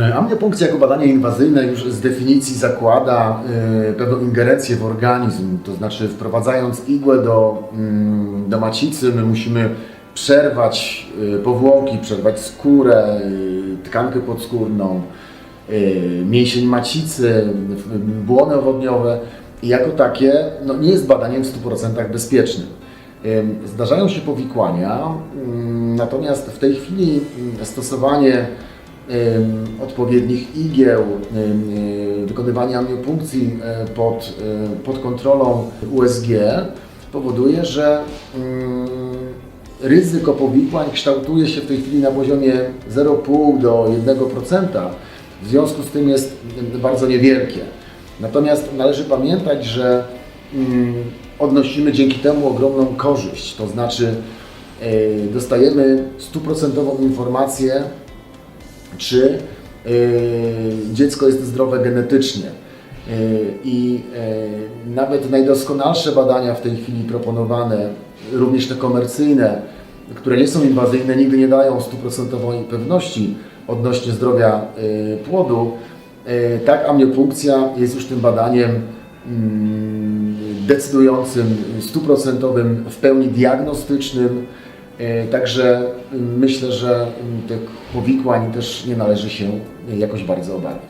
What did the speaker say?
Amniopunkcja jako badanie inwazyjne już z definicji zakłada y, pewną ingerencję w organizm, to znaczy wprowadzając igłę do, mm, do macicy, my musimy przerwać y, powłoki, przerwać skórę, tkankę podskórną, mięsień macicy, błony owodniowe i jako takie no, nie jest badaniem w 100% bezpiecznym. Ym, Zdarzają się powikłania, ym, natomiast w tej chwili ym, stosowanie odpowiednich igieł, ym, y, wykonywanie amniopunkcji y, pod, y, pod kontrolą USG powoduje, że ym, ryzyko powikłań kształtuje się w tej chwili na poziomie 0,5 do 1%. W związku z tym jest bardzo niewielkie. Natomiast należy pamiętać, że mm, odnosimy dzięki temu ogromną korzyść, to znaczy dostajemy stuprocentową informację, czy y, dziecko jest zdrowe genetycznie. Y, I y, nawet najdoskonalsze badania w tej chwili proponowane, również te komercyjne, które nie są inwazyjne, nigdy nie dają stuprocentowej pewności odnośnie zdrowia płodu. Tak, amniopunkcja jest już tym badaniem mm, decydującym, stuprocentowym, w pełni diagnostycznym. Y, Także y, myślę, że y, tych powikłań też nie należy się jakoś bardzo obawiać.